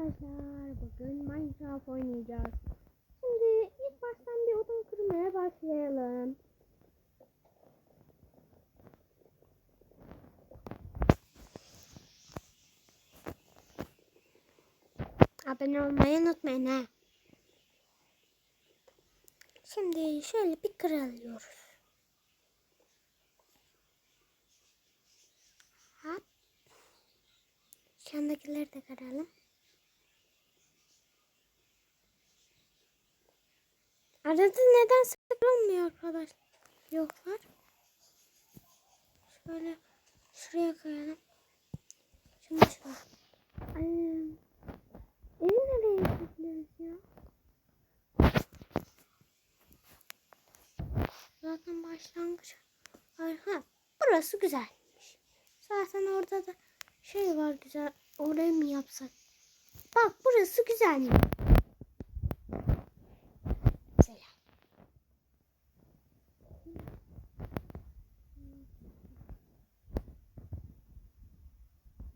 arkadaşlar bugün Minecraft oynayacağız. Şimdi ilk baştan bir odun kırmaya başlayalım. Abone olmayı unutmayın ha. Şimdi şöyle bir kıralıyoruz. Hop. Şu andakileri de kıralım. Arada neden sıkılmıyor arkadaşlar? Yoklar. Şöyle şuraya koyalım. Şimdi şuraya. Ay, nereye yapabiliriz ya? Zaten başlangıç. Ha, burası güzelmiş. Zaten orada da şey var güzel. Orayı mı yapsak? Bak burası güzelmiş. Mesela.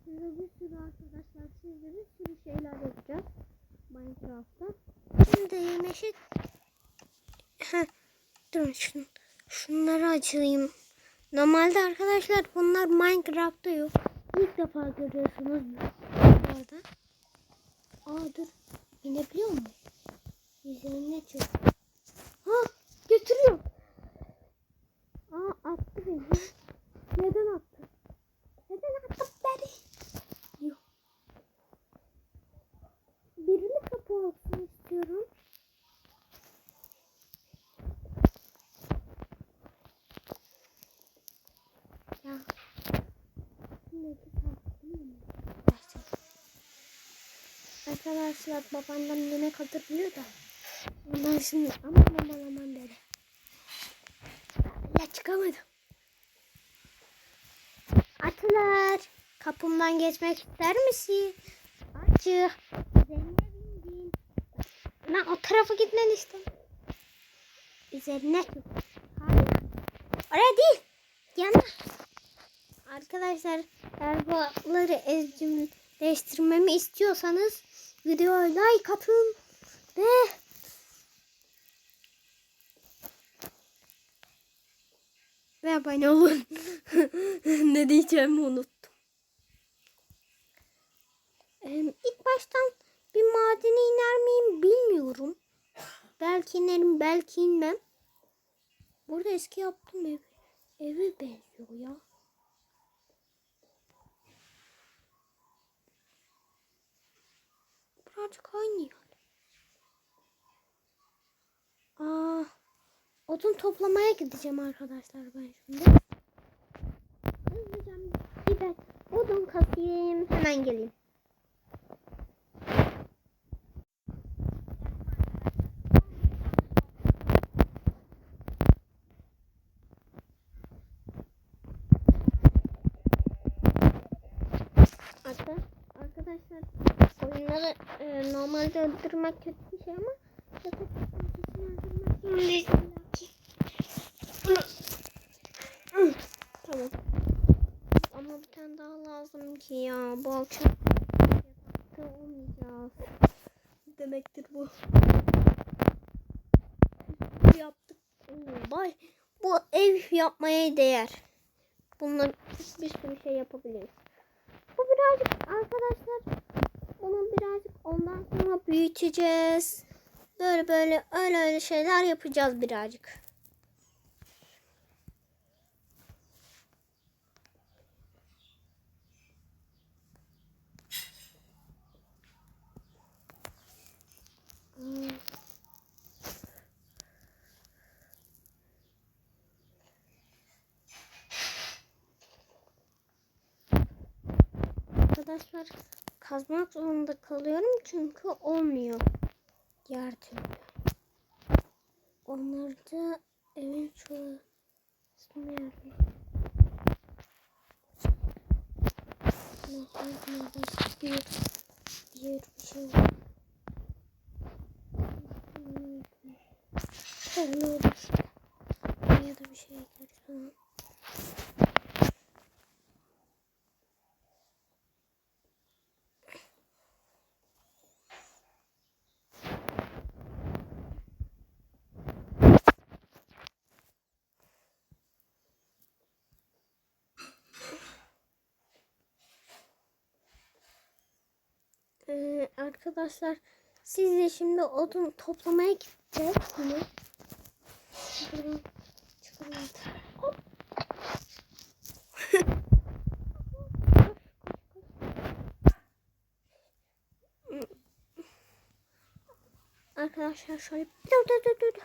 Burada bir sürü arkadaşlar sizde bir sürü şeyler yapacağız Minecraft'ta. Şimdi yemeşit Heh, Durun şun, şunları açayım. Normalde arkadaşlar bunlar Minecraft'ta yok. İlk defa görüyorsunuz bu arada. Aa dur. İnebiliyor mu? Üzerine çık. Ha götürüyor. Aa attı beni. Neden attı? Neden attı beni? Yok. Birini kapı olsun istiyorum. Ya. Şimdi Arkadaşlar babamdan yemek hazırlıyor da. Ondan şimdi aman aman aman dedi. Ya çıkamadım. Atlar. Kapımdan geçmek ister misin? Açı. Üzerine bindim. Ben o tarafa gitmeni istem. Üzerine. Hayır. Oraya değil. Yana. Arkadaşlar bu ezcimleştirmemi istiyorsanız videoya like atın ve ve abone olun. ne diyeceğimi unuttum. Ee, ilk baştan bir madene iner miyim bilmiyorum. Belki inerim belki inmem. Burada eski yaptım ev. Evi benziyor ya. Aynı yani. Aa, odun toplamaya gideceğim arkadaşlar ben şimdi. Hızlıca bir ben odun kasayım. Hemen geleyim. Arka, arkadaşlar oyunları e, normalde öldürmek kötü bir şey ama kendisini öldürmek tamam. Ama bir tane daha lazım ki ya. Bu akşam olmayacağız. Demektir bu. Bu yaptık. Vay. Bu ev yapmaya değer. Bununla bir sürü şey yapabiliriz. Bu birazcık arkadaşlar bunu birazcık ondan sonra büyüteceğiz. Böyle böyle öyle öyle şeyler yapacağız birazcık. Arkadaşlar kazmak zorunda kalıyorum çünkü olmuyor diğer türlü. Onları da evin çoğu. Nerede bir, bir, şey var. Şöyle olur. Ya da bir şey ekeriz falan. Ee, arkadaşlar siz de şimdi odun toplamaya gideceğiz. Arkadaşlar şöyle dur dur dur dur.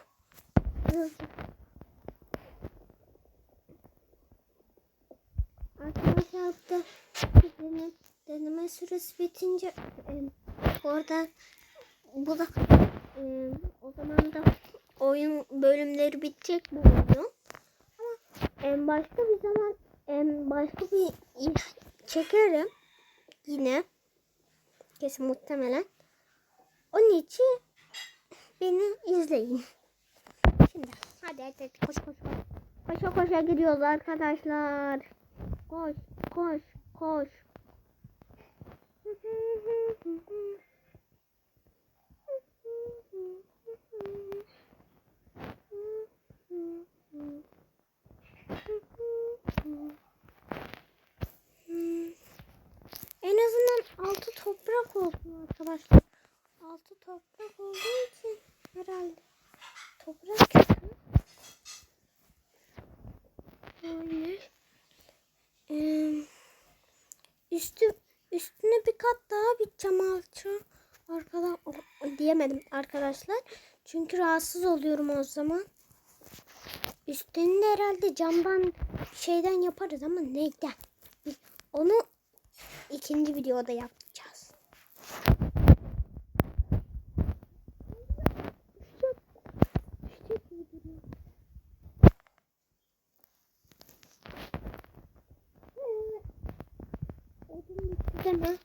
Arkadaşlar da deneme, deneme süresi bitince orada bu da e, o zaman da oyun bölümleri bitecek bu oyunun. Ama en başka bir zaman en başka bir çekerim yine kesin muhtemelen. Onun için beni izleyin. Şimdi hadi hadi, hadi koş koş koş. Koşa koşa gidiyoruz arkadaşlar. Koş koş koş. En azından altı toprak olsun arkadaşlar. Altı toprak olduğu için herhalde toprak kötü. Böyle. Ee, üstü üstüne bir kat daha biteceğim alça. Arkadan o, diyemedim arkadaşlar. Çünkü rahatsız oluyorum o zaman. Üstünü de herhalde camdan şeyden yaparız ama neyden? Onu ikinci videoda yapacağız. Değil mi?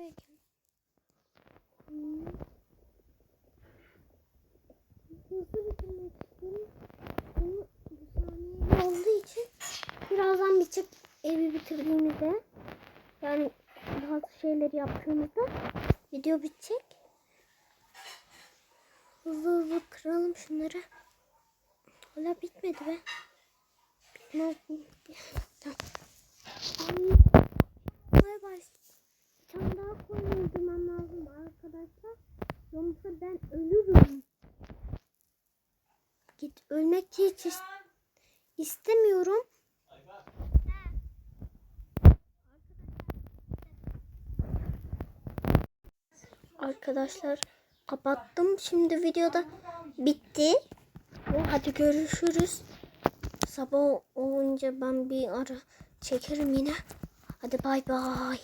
Buraya gel. Hmm. Hızlı bitirmek istiyorum. Bunu bir saniye olduğu için birazdan bitecek evi bitirdiğimizde yani bazı şeyleri yaptığımızda video bitecek. Hızlı hızlı kıralım şunları. Hala bitmedi be. Bitmez. Ay. Bay bay. Bir tane daha öldürmem lazım arkadaşlar. Yoksa ben ölürüm. Git ölmek hiç is- istemiyorum. Arkadaşlar kapattım. Şimdi videoda bitti. Hadi görüşürüz. Sabah olunca ben bir ara çekerim yine. Hadi bay bay.